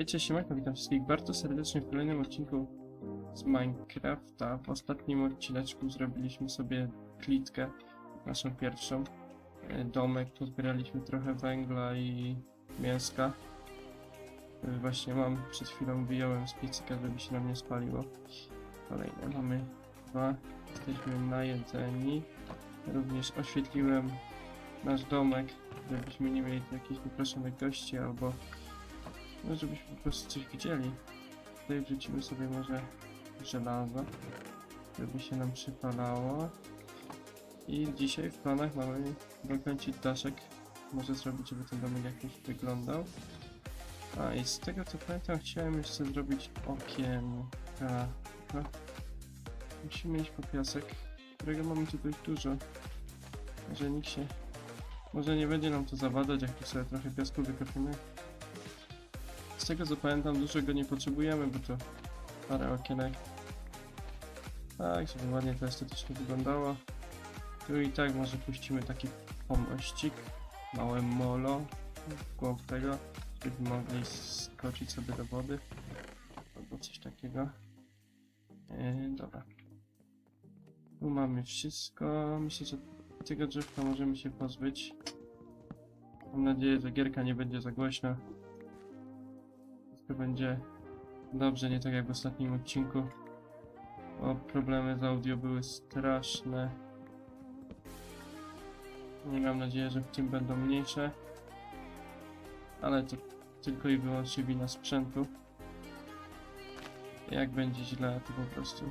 Hej, cześć, siemanko, witam wszystkich bardzo serdecznie w kolejnym odcinku z Minecrafta. W ostatnim odcineczku zrobiliśmy sobie klitkę, naszą pierwszą. E, Domek, pozbieraliśmy trochę węgla i mięska. E, Właśnie mam, przed chwilą wyjąłem z piecyka, żeby się nam nie spaliło. Kolejne, mamy dwa, jesteśmy najedzeni. Również oświetliłem nasz domek, żebyśmy nie mieli tu jakichś wyproszonych gości albo no, żebyśmy po prostu coś widzieli. Tutaj wrzucimy sobie może żelazo, żeby się nam przypalało. I dzisiaj w planach mamy dokończyć daszek. Może zrobić, żeby ten domek jakoś wyglądał. A i z tego co pamiętam chciałem jeszcze zrobić okienka. Musimy iść po piasek, którego mamy tu dość dużo. Może nikt się... Może nie będzie nam to zawadać, jak tu sobie trochę piasku wykopiemy. Tego co pamiętam, dużo go nie potrzebujemy, bo to parę okienek. Tak, żeby ładnie to estetycznie wyglądało. Tu i tak może puścimy taki pomościk, małe molo w głąb tego, żeby mogli skoczyć sobie do wody. Albo coś takiego. Yy, dobra. Tu mamy wszystko. Myślę, że tego drzewka możemy się pozbyć. Mam nadzieję, że gierka nie będzie za głośna. Wszystko będzie dobrze, nie tak jak w ostatnim odcinku. Bo problemy z audio były straszne. Mam nadzieję, że w tym będą mniejsze. Ale to tylko i wyłącznie wina sprzętu. Jak będzie źle, to po prostu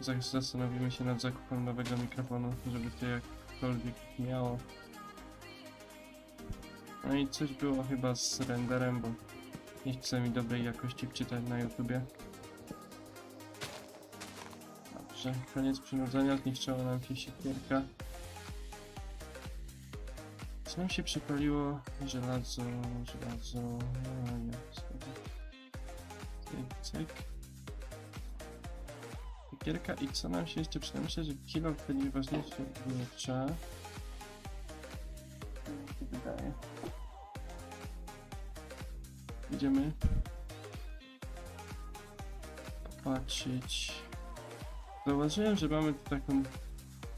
za- zastanowimy się nad zakupem nowego mikrofonu, żeby to jakkolwiek miało. No i coś było chyba z renderem, bo nie chce mi dobrej jakości wczytać na YouTubie. Dobrze, koniec przynudzenia, zniszczyła nam się siekierka. Nam się przypaliło? Żelazo, żelazo, o jest. Cyk, cyk. Siekierka i co nam się jeszcze przyda? Myślę, że kilo będzie ważniejszy od miecza. Idziemy popatrzeć. Zauważyłem, że mamy tu taką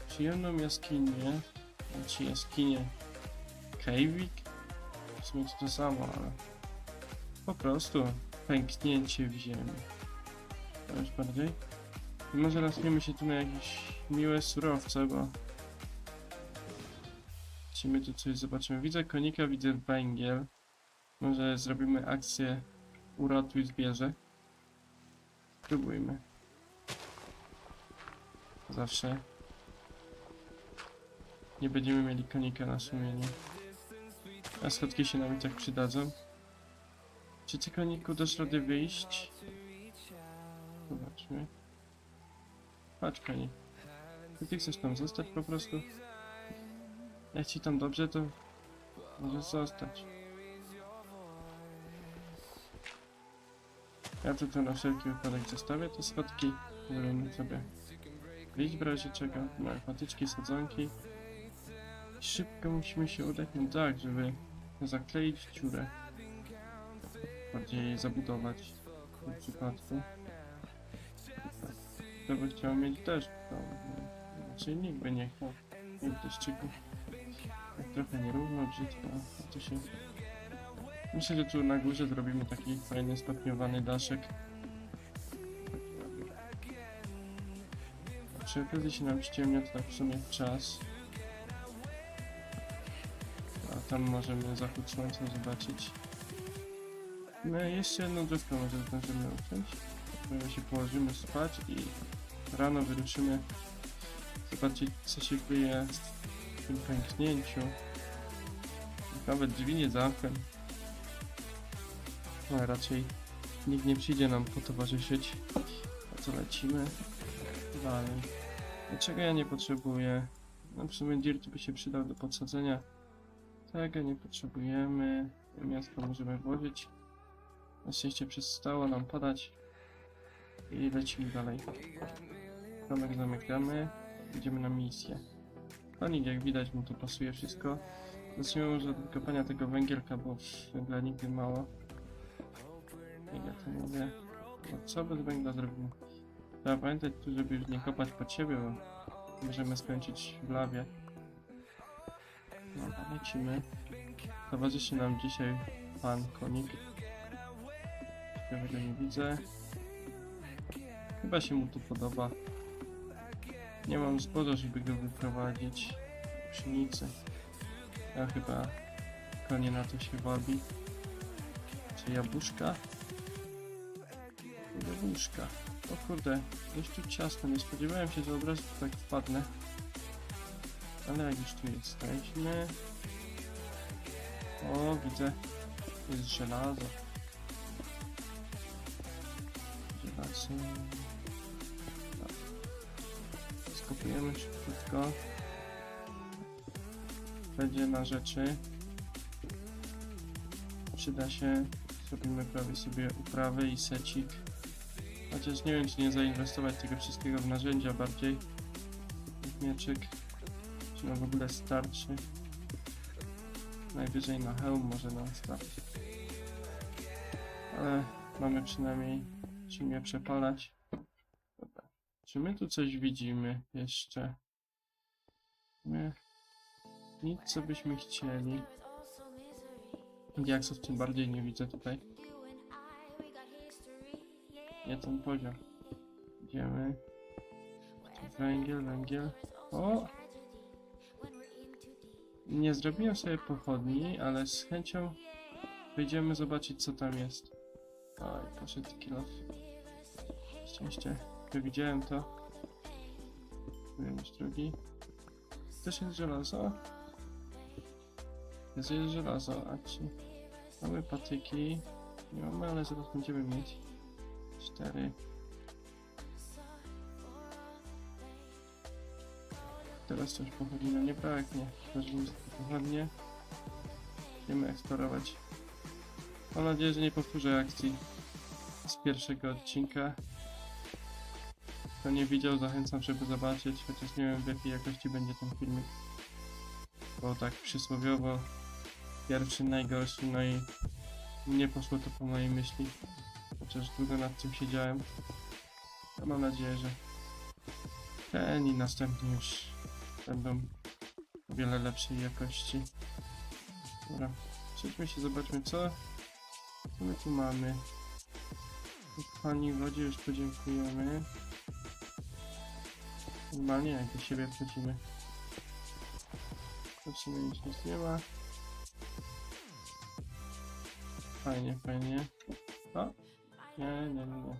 przyjemną jaskinię. Znaczy jaskinię Kejwik? W sumie to to samo, ale po prostu pęknięcie w ziemi. Coraz bardziej. I może natkniemy się tu na jakieś miłe surowce, bo Musimy tu coś zobaczymy. Widzę konika, widzę węgiel. Może zrobimy akcję uratuj zwierzę. Spróbujmy. Zawsze nie będziemy mieli konika na sumieniu. A schodki się nam i tak przydadzą. Czy ty koniku dasz radę wyjść? Zobaczmy. Chodź konik. Czy ty chcesz tam zostać po prostu? Jak ci tam dobrze, to możesz zostać. Ja tutaj na wszelki wypadek zostawię te schodki, żeby sobie wyjść w razie czego. Mamy patyczki, sadzonki. Szybko musimy się udać na dach, żeby zakleić dziurę. Bardziej jej zabudować w tym przypadku. Kto by chciał mieć deszcz, to raczej nikt by nie chciał mieć deszczyku. Tak trochę nierówno, brzydko, a to się... Myślę, że tu na górze zrobimy taki fajny stopniowany daszek. Przy okazji się nam ściemnia, to tak w sumie czas. A tam możemy zachód słońca zobaczyć. No i jeszcze jedną drzewkę może zdążymy uciąć. Dopiero się położymy spać i rano wyruszymy zobaczyć co się dzieje w tym pęknięciu. Nawet drzwi nie zamknę. Ale raczej nikt nie przyjdzie nam potowarzyszyć. A co lecimy? Dalej. Dlaczego ja nie potrzebuję? No w sumie by się przydał do podsadzenia. Tego nie potrzebujemy. Miasto możemy włożyć. Na szczęście przestało nam padać. I lecimy dalej. Domek zamykamy. Idziemy na misję. Konik jak widać mu to pasuje wszystko. Zacznijmy może od kopania tego węgielka, bo węgla nigdy mało. Jak ja to mówię? No co bez węgla zrobimy? Trzeba pamiętać tu, żeby już nie kopać pod siebie, bo możemy skończyć w lawie. Dobra, lecimy. Towarzyszy nam dzisiaj pan konik. Ciekawego nie widzę. Chyba się mu tu podoba. Nie mam zboża, żeby go wyprowadzić. Pszenicy. Ja chyba konie na to się wabi. Czy jabłuszka? Jabłuszka. O kurde, jest tu ciasno. Nie spodziewałem się, że od razu tu tak wpadnę. Ale jak już tu jesteśmy... O, widzę. Jest żelazo. Żelazo. Tak. Skopujemy szybciutko. Będzie na rzeczy. Przyda się. Zrobimy prawie sobie uprawy i secik. Chociaż nie wiem, czy nie zainwestować tego wszystkiego w narzędzia bardziej. Mieczyk. Czy nam w ogóle starczy. Najwyżej na hełm może nam starczy. Ale mamy przynajmniej czym je przepalać. Dobra. Czy my tu coś widzimy jeszcze? My... Nic co byśmy chcieli. Diaksów tym bardziej nie widzę tutaj. Nie ten poziom. Idziemy. Węgiel, węgiel. O! Nie zrobiłem sobie pochodni, ale z chęcią wyjdziemy zobaczyć co tam jest. Oj, poszedł kilof. Szczęście. Widziałem to. Wiem już drugi. Też jest żelazo. Jest, jest żelazo, a ci... Mamy patyki. Nie mamy, ale zaraz będziemy mieć. Cztery. Teraz coś pochodni nam nie braknie. Weźmiemy pochodnie. Będziemy eksplorować. Mam nadzieję, że nie powtórzę akcji z pierwszego odcinka. Kto nie widział, zachęcam, żeby zobaczyć, chociaż nie wiem w jakiej jakości będzie ten filmik. Bo tak przysłowiowo pierwszy najgorszy, no i nie poszło to po mojej myśli. Chociaż długo nad tym siedziałem. Mam nadzieję, że ten i następny już będą o wiele lepszej jakości. Dobra, przejdźmy się, zobaczmy co, co my tu mamy. Pani wodzie już podziękujemy. Normalnie jak do siebie wchodzimy. Nic, nic nie ma. Fajnie, fajnie. O! Nie, nie, nie.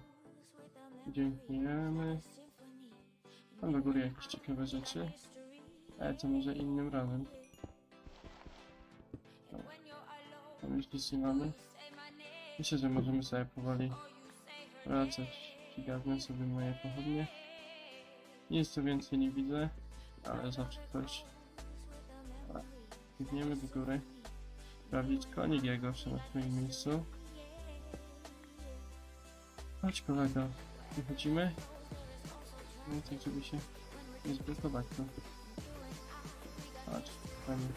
Dziękujemy. Tam do góry jakieś ciekawe rzeczy. Ale to może innym razem. Tam już nic mamy. Myślę, że możemy sobie powoli wracać. Przygarnę sobie moje pochodnie. Nic tu więcej nie widzę, ale zawsze coś. Biegniemy do góry. Sprawdzić konik jego na twoim miejscu. Chodź kolego, wychodzimy. No tak, żeby się nie zblokować tu. Chodź, fajnie.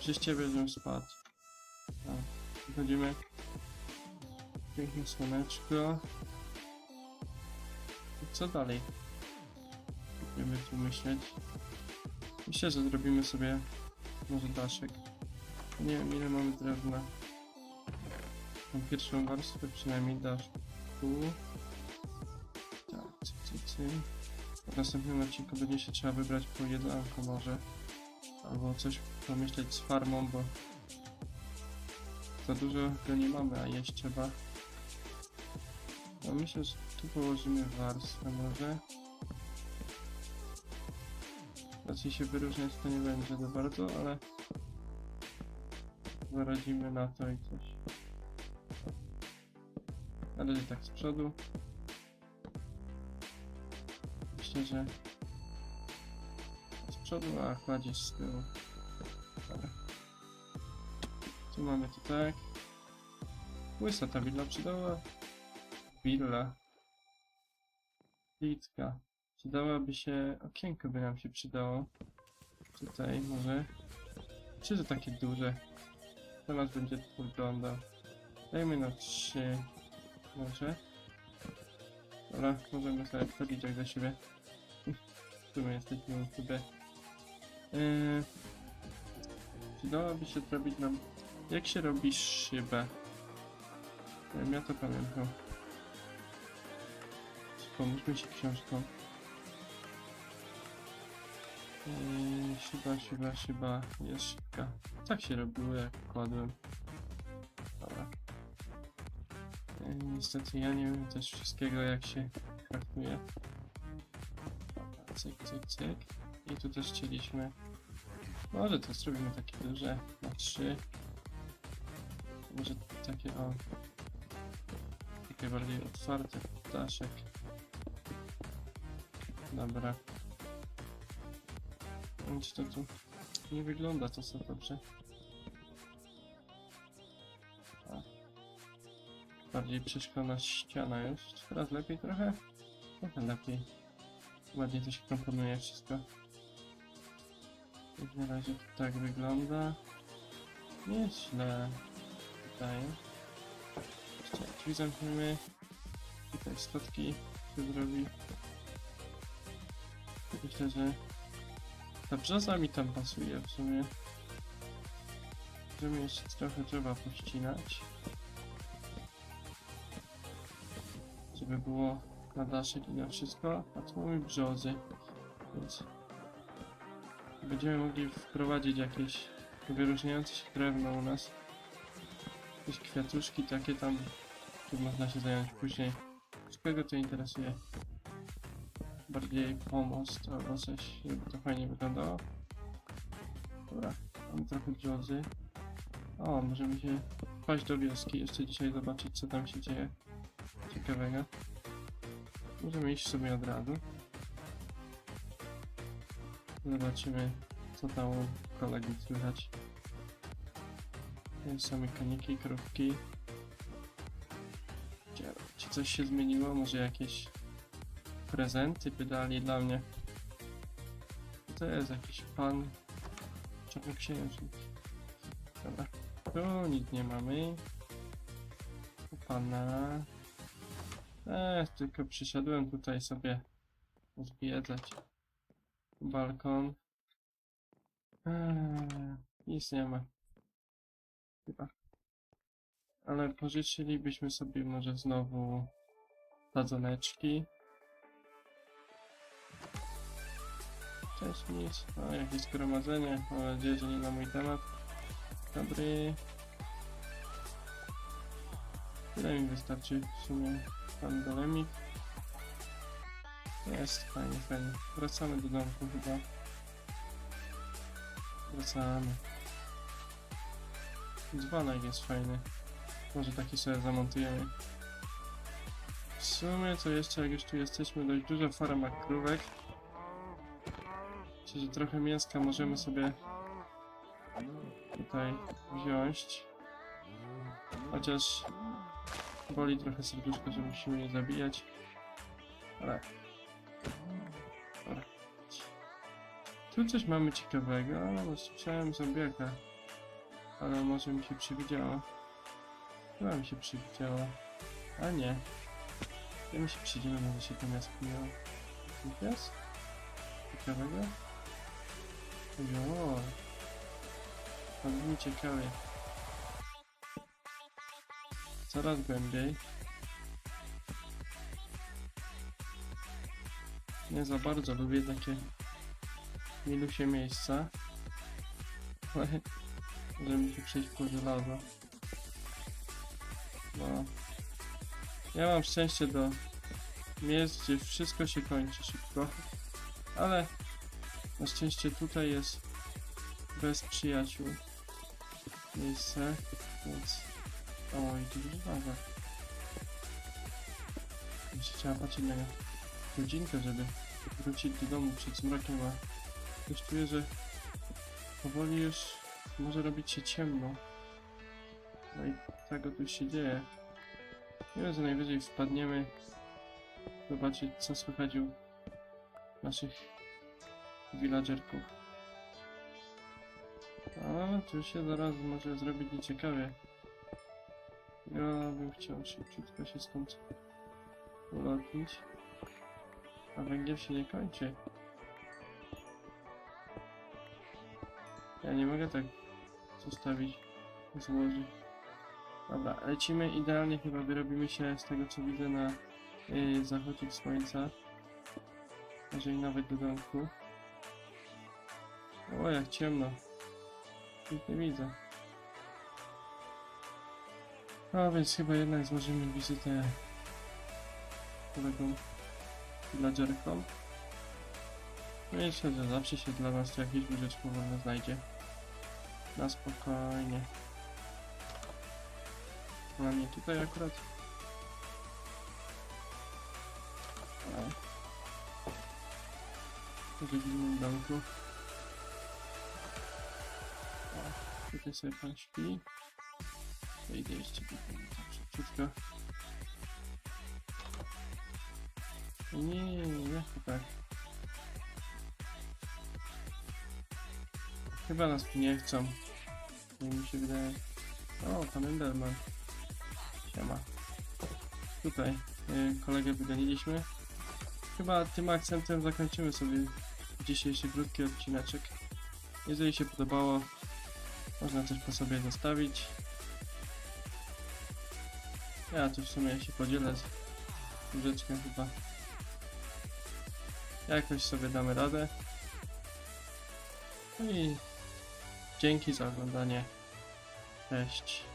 Przez ciebie żebym spadł. No, wychodzimy. Piękne słoneczko. I co dalej? Będziemy tu myśleć. Myślę, że zrobimy sobie może daszek. Nie wiem ile mamy drewna. Tą pierwszą warstwę przynajmniej dasz tu. Tak, cyk, cyk. W następnym odcinku będzie się trzeba wybrać po jedzonko może. Albo coś pomyśleć z farmą, bo za dużo go nie mamy, a jeść trzeba. No myślę, że tu położymy warstwę może. Raczej się wyróżniać to nie będzie za bardzo, ale zaradzimy na to i coś. Na razie tak z przodu. Myślę, że z przodu, a kładziesz z tyłu. Tu mamy to tak. Łysa ta willa przydała. Willa. Litka. Przydałaby się... Okienko by nam się przydało. Tutaj może. Czy to takie duże? To nas będzie tu wyglądał. Dajmy na 3. Może. Dobra, możemy sobie wchodzić jak do siebie. W sumie jesteśmy u siebie. Yy, czy dałoby się zrobić nam... Jak się robi szybę? Wiem, ja to pamiętam. Pomóżmy się książką. Yy, szyba, szyba, szyba, jest szybka. Tak się robiło jak kładłem. Dobra. Yy, niestety ja nie wiem też wszystkiego jak się kraftuje. Dobra, cyk, cyk, cyk. I tu też chcieliśmy. Może to zrobimy takie duże na trzy. Może takie o. Takie bardziej otwarte ptaszek. Dobra. Więc to tu nie wygląda to co dobrze. A. Bardziej przeszklona ściana już. Teraz lepiej trochę? Trochę lepiej. Ładnie to się komponuje wszystko. Jak na razie to tak wygląda. Nie jest źle. Wydaje. Jeszcze drzwi zamkniemy. Tutaj schodki się zrobi. Myślę, że ta brzoza mi tam pasuje w sumie. Możemy jeszcze trochę drzewa pościnać. Żeby było na daszek i na wszystko. A tu mamy brzozy. Więc będziemy mogli wprowadzić jakieś wyróżniające się drewno u nas. Jakieś kwiatuszki takie tam, którym można się zająć później. Z kogo to interesuje? Bardziej pomost albo coś, żeby to fajnie wyglądało. Dobra, mamy trochę brzozy. O, możemy się wpaść do wioski, jeszcze dzisiaj zobaczyć co tam się dzieje. Ciekawego. Możemy iść sobie od razu. Zobaczymy, co tam u kolegi słychać. Tu Są mekaniki, krówki. Czy coś się zmieniło? Może jakieś prezenty by dali dla mnie? To jest jakiś pan czarnoksiężnik. Dobra. Tu nic nie mamy. U pana. Eee, tylko przyszedłem tutaj sobie zwiedzać balkon. Eee, nic nie ma. Chyba. Ale pożyczylibyśmy sobie może znowu sadzoneczki. Cześć, nic. O, jakieś zgromadzenie. Mam nadzieję, że nie na mój temat. Dobry. Tyle mi wystarczy w sumie pan dolemik. Jest fajnie, fajnie. Wracamy do domku chyba. Wracamy. Dzwonek jest fajny. Może taki sobie zamontujemy. W sumie to jeszcze jak już tu jesteśmy, dość dużo farma krówek. Że trochę mięska możemy sobie tutaj wziąć. Chociaż boli trochę serduszko, że musimy je zabijać. Ale Dobra. Tu coś mamy ciekawego, ale słyszałem zombiaka. Ale może mi się przywidziało. Chyba mi się przywidziało. A nie. Ja mi się przyjdziemy, może się tam jaskiniło. Coś jest? Ciekawego? Jo. To brzmi ciekawie. Coraz głębiej. Nie za bardzo lubię takie milusie miejsca. Ale możemy się przejść po żelazo. No. Ja mam szczęście do miejsc, gdzie wszystko się kończy szybko. Ale na szczęście tutaj jest bez przyjaciół miejsce, więc... Oj, tu żelazo. Jeszcze trzeba patrzeć na godzinkę, żeby wrócić do domu przed zmrokiem, a już czuję, że powoli już może robić się ciemno. No i tego tu się dzieje. Nie wiem, że najwyżej wpadniemy zobaczyć, co słychać u naszych villagerków. A tu się zaraz może zrobić nieciekawie. Ja bym chciał szybciutko się stąd ulotnić. A węgiel się nie kończy. Ja nie mogę tak zostawić, złożyć. Dobra, lecimy idealnie chyba wyrobimy się z tego co widzę na yy, zachodzie słońca. Jeżeli nawet do domku. O, jak ciemno. Nic nie widzę. No więc chyba jednak złożymy wizytę kolegom villagerkom. No Myślę, że zawsze się dla nas tu jakieś łóżeczko wolne znajdzie. Na spokojnie. A nie tutaj akurat. A. W rodzinnym domku. Tutaj sobie pan śpi. Wejdę jeszcze tutaj tak szybciutko. Nie, nie, nie, nie, to tak. Chyba nas tu nie chcą. Nie mi się wydaje. O, pan Enderman. Siema. Tutaj y, kolegę wyganiliśmy. Chyba tym akcentem zakończymy sobie dzisiejszy krótki odcineczek. Jeżeli się podobało, można coś po sobie zostawić. Ja tu w sumie się podzielę z łóżeczkiem chyba. Jakoś sobie damy radę. No i dzięki za oglądanie. Cześć.